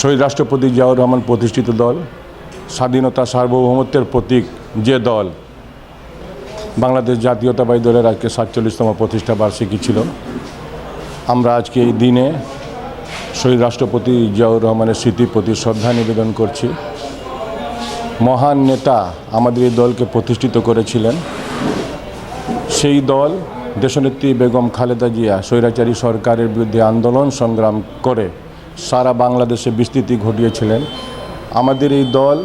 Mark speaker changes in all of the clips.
Speaker 1: শহীদ রাষ্ট্রপতি জিয়াউর রহমান প্রতিষ্ঠিত দল, স্বাধীনতা সার্বভৌমত্বের প্রতীক যে দল, বাংলাদেশ জাতীয়তাবাদী দলের আজকে সাতচল্লিশতম প্রতিষ্ঠা বার্ষিকী ছিল। আমরা আজকে এই দিনে শহীদ রাষ্ট্রপতি জিয়াউর রহমানের স্মৃতির প্রতি শ্রদ্ধা নিবেদন করছি। মহান নেতা আমাদের এই দলকে প্রতিষ্ঠিত করেছিলেন। সেই দল দেশনেত্রী বেগম খালেদা জিয়া, স্বৈরাচারী সরকারের বিরুদ্ধে আন্দোলন সংগ্রাম করে সারা বাংলাদেশে বিস্তৃতি ঘটিয়েছিলেন। আমাদের এই দল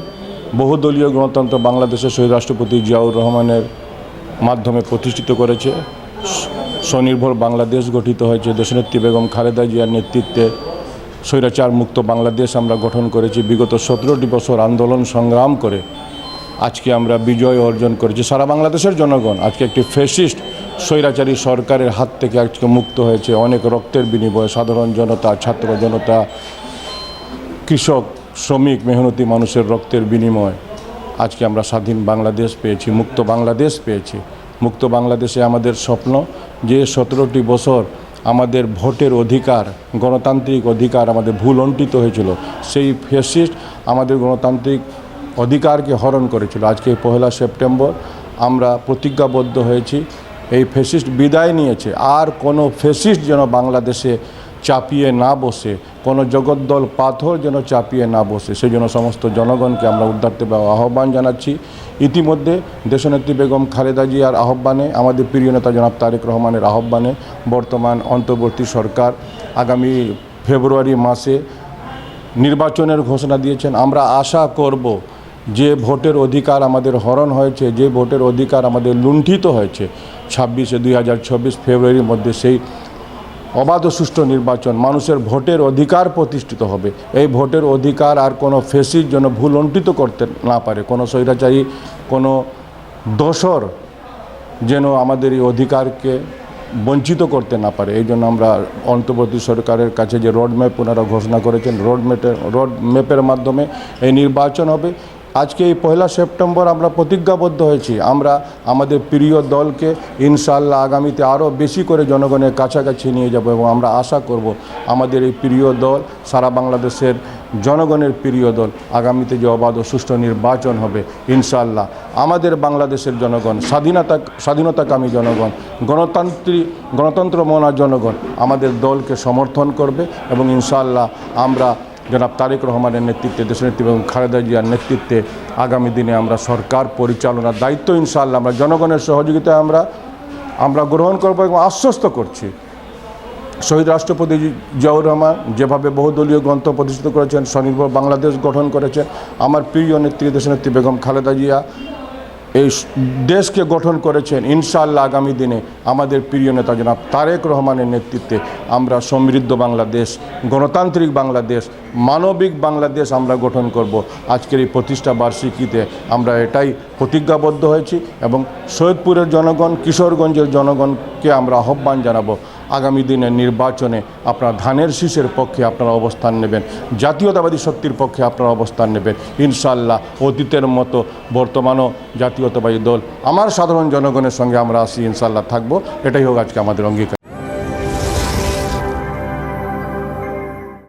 Speaker 1: বহুদলীয় গণতন্ত্র বাংলাদেশের শহীদ রাষ্ট্রপতি জিয়াউর রহমানের মাধ্যমে প্রতিষ্ঠিত করেছে। স্বনির্ভর বাংলাদেশ গঠিত হয়েছে। দেশনেত্রী বেগম খালেদা জিয়ার নেতৃত্বে স্বৈরাচার মুক্ত বাংলাদেশ আমরা গঠন করেছি। বিগত সতেরোটি বছর আন্দোলন সংগ্রাম করে আজকে আমরা বিজয় অর্জন করেছি। সারা বাংলাদেশের জনগণ আজকে একটি ফেসিস্ট স্বৈরাচারী সরকারের হাত থেকে আজকে মুক্ত হয়েছে অনেক রক্তের বিনিময়ে সাধারণ জনতা, ছাত্র জনতা, কৃষক, শ্রমিক, মেহনতি মানুষের রক্তের বিনিময়। আজকে আমরা স্বাধীন বাংলাদেশ পেয়েছি, মুক্ত বাংলাদেশ পেয়েছি। মুক্ত বাংলাদেশে আমাদের স্বপ্ন যে সতেরোটি বছর আমাদের ভোটের অধিকার, গণতান্ত্রিক অধিকার আমাদের ভুল অন্টিত হয়েছিল, সেই ফেসিস্ট আমাদের গণতান্ত্রিক অধিকারকে হরণ করেছিল। আজকে পহেলা সেপ্টেম্বর আমরা প্রতিজ্ঞাবদ্ধ হয়েছি এই ফেসিস্ট বিদায় নিয়েছে। আর কোনো ফেসিস্ট যেন বাংলাদেশে চাপিয়ে না বসে, কোনো জগদ্দল পাথর যেন চাপিয়ে না বসে সেই জন্য সমস্ত জনগণকে আমরা উদ্ধারতে আহ্বান জানাচ্ছি। ইতিমধ্যে দেশনেত্রী বেগম খালেদা জিয়ার আহ্বানে, আমাদের প্রিয় নেতা জনাব তারেক রহমানের আহ্বানে বর্তমান অন্তর্বর্তী সরকার আগামী ফেব্রুয়ারি মাসে নির্বাচনের ঘোষণা দিয়েছেন। আমরা আশা করব যে ভোটের অধিকার আমাদের হরণ হয়েছে, যে ভোটের অধিকার আমাদের লুণ্ঠিত হয়েছে, ছাব্বিশে দুই হাজার চব্বিশ ফেব্রুয়ারির মধ্যে সেই অবাধ সুষ্ঠু নির্বাচন মানুষের ভোটের অধিকার প্রতিষ্ঠিত হবে। এই ভোটের অধিকার আর কোনো ফেসির জন্য ভুল অন্টিত করতে না পারে। কোনো স্বৈরাচারী, কোনো দোসর যেন আমাদের এই অধিকারকে বঞ্চিত করতে না পারে। এই জন্য আমরা অন্তর্বর্তী সরকারের কাছে যে রোড ম্যাপ ওনারা ঘোষণা করেছেন রোড ম্যাপের রোড ম্যাপের মাধ্যমে এই নির্বাচন হবে। আজকে এই পয়লা সেপ্টেম্বর আমরা প্রতিজ্ঞাবদ্ধ হয়েছি। আমরা আমাদের প্রিয় দলকে ইনশাল্লাহ আগামীতে আরও বেশি করে জনগণের কাছাকাছি নিয়ে যাব এবং আমরা আশা করব আমাদের এই প্রিয় দল, সারা বাংলাদেশের জনগণের প্রিয় দল আগামীতে যে অবাধ ও সুষ্ঠু নির্বাচন হবে ইনশাল্লাহ আমাদের বাংলাদেশের জনগণ, স্বাধীনতা, স্বাধীনতাকামী জনগণ গণতান্ত্রিক গণতন্ত্র মনা জনগণ আমাদের দলকে সমর্থন করবে এবং ইনশাল্লাহ আমরা জনাব তারেক রহমানের নেতৃত্বে দেশনেত্রী এবং খালেদা জিয়ার নেতৃত্বে আগামী দিনে আমরা সরকার পরিচালনার দায়িত্ব ইনশাল্লাহ আমরা জনগণের সহযোগিতায় আমরা আমরা গ্রহণ করব এবং আশ্বস্ত করছি। শহীদ রাষ্ট্রপতি জিয়াউর রহমান যেভাবে বহুদলীয় গ্রন্থ প্রতিষ্ঠিত করেছেন, স্বনির্ভর বাংলাদেশ গঠন করেছেন আমার প্রিয় নেত্রী দেশনেত্রী বেগম খালেদা জিয়া এই দেশকে গঠন করেছেন ইনশাআল্লাহ আগামী দিনে আমাদের প্রিয় নেতা জনাব তারেক রহমানের নেতৃত্বে আমরা সমৃদ্ধ বাংলাদেশ, গণতান্ত্রিক বাংলাদেশ, মানবিক বাংলাদেশ আমরা গঠন করব। আজকের এই প্রতিষ্ঠা বার্ষিকীতে আমরা এটাই প্রতিজ্ঞাবদ্ধ হয়েছি এবং সৈয়দপুরের জনগণ, কিশোরগঞ্জের জনগণকে আমরা আহ্বান জানাব। আগামী দিনের নির্বাচনে আপনারা ধানের শীষের পক্ষে আপনারা অবস্থান নেবেন, জাতীয়তাবাদী শক্তির পক্ষে আপনারা অবস্থান নেবেন। ইনশাল্লাহ অতীতের মতো বর্তমানও জাতীয়তাবাদী দল, আমার সাধারণ জনগণের সঙ্গে আমরা আসি ইনশাল্লাহ থাকব। এটাই হোক আজকে আমাদের অঙ্গীকার।